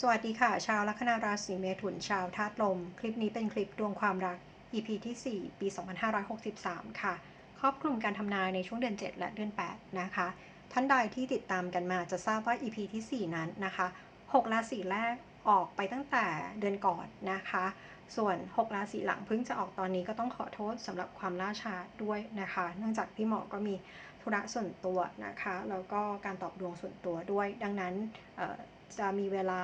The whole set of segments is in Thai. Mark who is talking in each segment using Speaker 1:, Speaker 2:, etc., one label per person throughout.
Speaker 1: สวัสดีค่ะ ชาวลัคนาราศีเมถุนชาวธาตุลม คลิปนี้เป็นคลิปดวงความรัก EP ที่ 4 ปี 2563 ค่ะ ครอบคลุมการทำนายในช่วงเดือน 7 และเดือน 8 นะคะ ท่านใดที่ติดตามกันมาจะทราบว่า EP ที่ 4 นั้นนะคะ 6 ราศีแรกออกไปตั้งแต่เดือนก่อนนะคะ ส่วน 6 ราศีหลังเพิ่งจะออกตอนนี้ก็ต้องขอโทษสำหรับความล่าช้าด้วยนะคะ เนื่องจากพี่หมอก็มีธุระส่วนตัวนะคะ แล้วก็การตอบดวงส่วนตัวด้วย ดังนั้น จะมีเวลา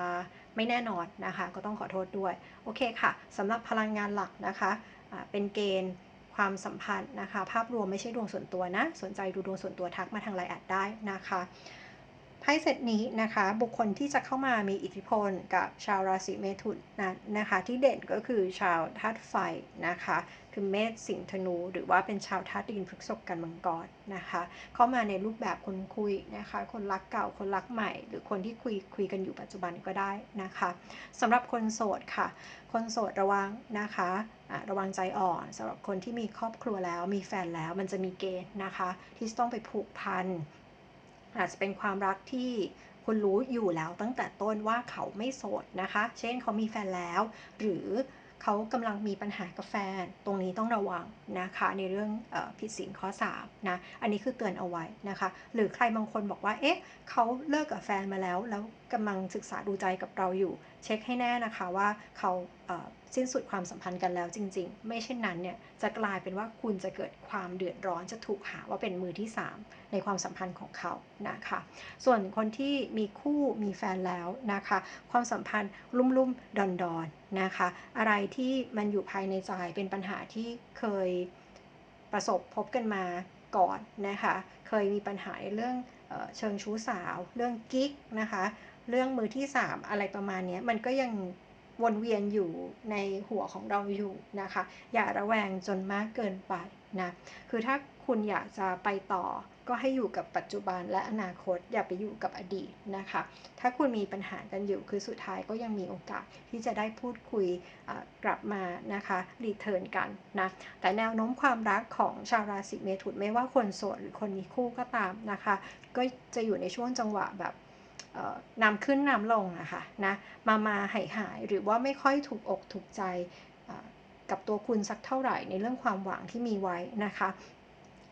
Speaker 1: ไม่แน่นอนนะคะ ก็ต้องขอโทษด้วย โอเคค่ะสำหรับพลังงานหลักนะคะะเป็นเกณฑ์ความสัมพันธ์นะคะ ภาพรวมไม่ใช่ดวงส่วนตัวนะ สนใจดูดวงส่วนตัวทักมาทางไลน์แอดได้นะคะไพ่เซตนี้นะคะ บุคคลที่จะเข้ามามีอิทธิพลกับชาวราศีเมถุนนะนะคะ ที่เด่นก็คือชาวธาตุไฟนะคะ คือเมษสิงห์ธนู หรือว่าเป็นชาวธาตุดินพฤกษกันมังกรนะคะ เข้ามาในรูปแบบคนคุยนะคะ คนรักเก่าคนรักใหม่ หรือคนที่คุยคุยกันอยู่ปัจจุบันก็ได้นะคะสำหรับคนโสดค่ะ คนโสดระวังนะคะะระวังใจอ่อนสำหรับคนที่มีครอบครัวแล้วมีแฟนแล้วมันจะมีเกณฑ์นะคะ ที่ต้องไปผูกพันอาจจะเป็นความรักที่คุณรู้อยู่แล้วตั้งแต่ต้นว่าเขาไม่โสดนะคะ เช่นเขามีแฟนแล้ว หรือ เขากำลังมีปัญหากับแฟน ตรงนี้ต้องระวังนะคะในเรื่องอผิดศีลข้อ3นะ อันนี้คือเตือนเอาไว้นะคะ หรือใครบางคนบอกว่า เอ๊ะ เขาเลิกกับแฟนมาแล้ว แล้วกำลังศึกษาดูใจกับเราอยู่ เช็คให้แน่นะคะว่าเขา สิ้นสุดความสัมพันธ์กันแล้วจริง ๆ ไม่เช่นนั้นเนี่ยจะกลายเป็นว่าคุณจะเกิดความเดือดร้อนจะถูกหาว่าเป็นมือที่ 3 ในความสัมพันธ์ของเขานะคะ ส่วนคนที่มีคู่มีแฟนแล้วนะคะ ความสัมพันธ์ลุ่มๆดอนๆนะคะ อะไรที่มันอยู่ภายในใจเป็นปัญหาที่เคยประสบพบกันมาก่อนนะคะ เคยมีปัญหาในเรื่องเชิงชู้สาว เรื่องกิ๊กนะคะ เรื่องมือที่ 3 อะไรประมาณนี้มันก็ยัง วนเวียนอยู่ในหัวของเราอยู่นะคะ อย่าระแวงจนมากเกินไปนะคือถ้าคุณอยากจะไปต่อก็ให้อยู่กับปัจจุบันและอนาคตอย่าไปอยู่กับอดีตนะคะ ถ้าคุณมีปัญหากันอยู่คือสุดท้ายก็ยังมีโอกาสที่จะได้พูดคุยกลับมานะคะรีเทิร์นกันนะแต่แนวโน้มความรักของชาวราศีเมถุนไม่ว่าคนโสดหรือคนมีคู่ก็ตามนะคะ ก็จะอยู่ในช่วงจังหวะแบบ นำขึ้นนำลงนะคะนะมามาหายหายหรือว่าไม่ค่อยถูกอกถูกใจกับตัวคุณสักเท่าไหร่ในเรื่องความหวังที่มีไว้นะคะ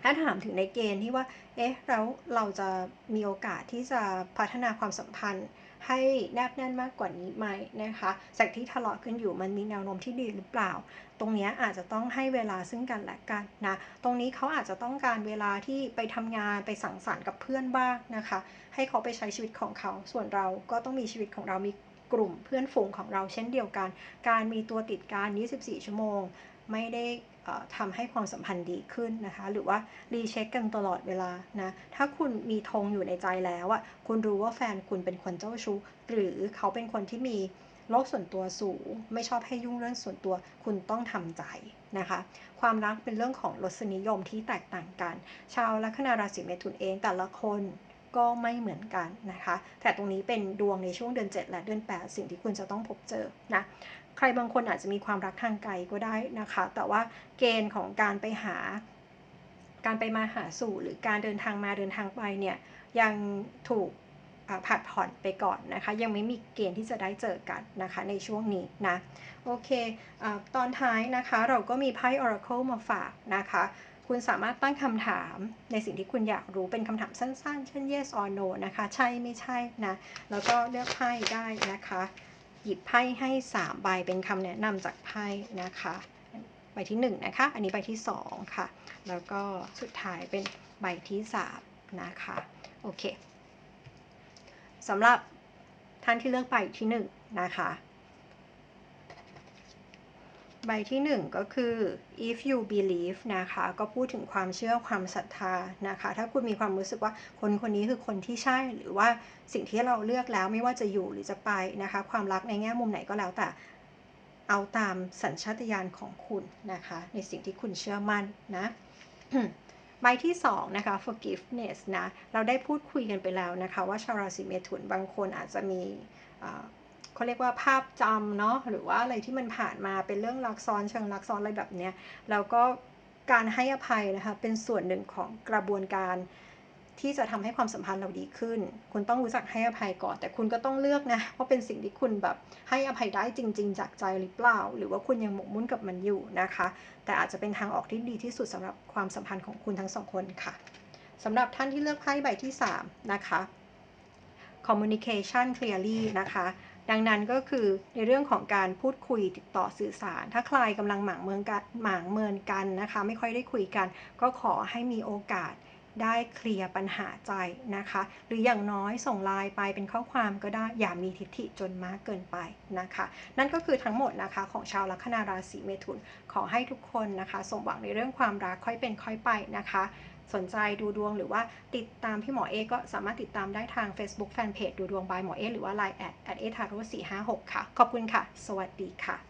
Speaker 1: ถ้าถามถึงในเกณฑ์ที่ว่า เอ๊ะ แล้วเราจะมีโอกาสที่จะพัฒนาความสัมพันธ์ให้แนบแน่นมากกว่านี้ไหมนะคะ จากที่ทะเลาะกันอยู่มันมีแนวโน้มที่ดีหรือเปล่า ตรงนี้อาจจะต้องให้เวลาซึ่งกันและกันนะ ตรงนี้เขาอาจจะต้องการเวลาที่ไปทำงานไปสังสรรค์กับเพื่อนบ้างนะคะ ให้เขาไปใช้ชีวิตของเขา ส่วนเราก็ต้องมีชีวิตของเรามีกลุ่มเพื่อนฝูงของเราเช่นเดียวกัน การมีตัวติดการ 24 ชั่วโมง ไม่ได้ทำให้ความสัมพันธ์ดีขึ้นนะคะ หรือว่ารีเช็คกันตลอดเวลานะถ้าคุณมีธงอยู่ในใจแล้วอะคุณรู้ว่าแฟนคุณเป็นคนเจ้าชู้ หรือเขาเป็นคนที่มีโลกส่วนตัวสูง ไม่ชอบให้ยุ่งเรื่องส่วนตัวคุณต้องทำใจนะคะ ความรักเป็นเรื่องของรสนิยมที่แตกต่างกัน ชาวลัคนาราศีเมถุนเองแต่ละคนก็ไม่เหมือนกันนะคะ แต่ตรงนี้เป็นดวงในช่วงเดือน 7 และเดือน 8 สิ่งที่คุณจะต้องพบเจอนะ ใครบางคนอาจจะมีความรักทางไกลก็ได้นะคะ แต่ว่าเกณฑ์ของการไปหา การไปมาหาสู่หรือการเดินทางมาเดินทางไปเนี่ยยังถูกผัดผ่อนไปก่อนนะคะ ยังไม่มีเกณฑ์ที่จะได้เจอกันนะคะในช่วงนี้นะโอเคอตอนท้ายนะคะเราก็มีไพ่ Oracle มาฝากนะคะคุณสามารถตั้งคำถามในสิ่งที่คุณอยากรู้เป็นคำถามสั้นๆ เช่น yes or no นะคะ ใช่ไม่ใช่นะ แล้วก็เลือกไพ่ได้นะคะ ยิบไพ่ให้ 3 ใบเป็นคำแนะนำจากไพ่นะคะใบที่ 1 นะคะ อันนี้ใบที่ 2 ค่ะ แล้วก็สุดท้ายเป็นใบที่3นะคะโอเคสำหรับท่านที่เลือกใบที่ 1 นะคะ ใบที่ 1 ก็คือ if you believe นะคะ ก็พูดถึงความเชื่อความศรัทธานะคะ ถ้าคุณมีความรู้สึกว่าคนคนนี้คือคนที่ใช่ หรือว่าสิ่งที่เราเลือกแล้วไม่ว่าจะอยู่หรือจะไปนะคะ ความรักในแง่มุมไหนก็แล้วแต่เอาตามสัญชาตญาณของคุณนะคะ ในสิ่งที่คุณเชื่อมั่นนะใบที่2นะคะ forgiveness นะ เราได้พูดคุยกันไปแล้วนะคะ ว่าชาวราศีเมถุนบางคนอาจจะมี เขาเรียกว่าภาพจำเนาะหรือว่าอะไรที่มันผ่านมาเป็นเรื่องรักซ้อนเชิงรักซ้อนอะไรแบบเนี้ยแล้วก็การให้อภัยนะคะเป็นส่วนหนึ่งของกระบวนการที่จะทำให้ความสัมพันธ์เราดีขึ้น คุณต้องรู้จักให้อภัยก่อน แต่คุณก็ต้องเลือกนะว่าเป็นสิ่งที่คุณแบบให้อภัยได้จริง ๆ จากใจหรือเปล่า หรือว่าคุณยังหมกมุ่นกับมันอยู่นะคะ แต่อาจจะเป็นทางออกที่ดีที่สุดสำหรับความสัมพันธ์ของคุณทั้งสองคนค่ะสำหรับท่านที่เลือกไพ่ใบที่ 3 นะคะ communication clearly นะคะ ดังนั้นก็คือในเรื่องของการพูดคุยติดต่อสื่อสาร ถ้าใครกำลังหมางเมืองกันหมางเมินกันนะคะ ไม่ค่อยได้คุยกัน ก็ขอให้มีโอกาสได้เคลียร์ปัญหาใจนะคะ หรืออย่างน้อยส่งไลน์ไปเป็นข้อความก็ได้อย่ามีทิฐิจนมากเกินไปนะคะ นั่นก็คือทั้งหมดนะคะของชาวลัคนาราศีเมถุน ขอให้ทุกคนนะคะ สมหวังในเรื่องความรักค่อยเป็นค่อยไปนะคะ สนใจดูดวงหรือว่าติดตามพี่หมอเอก็สามารถติดตามได้ทาง Facebook Fanpage ดูดวงบายหมอเอหรือว่า Line แอดแอดเอทาโร่สี่ห้าหกค่ะ ขอบคุณค่ะ สวัสดีค่ะ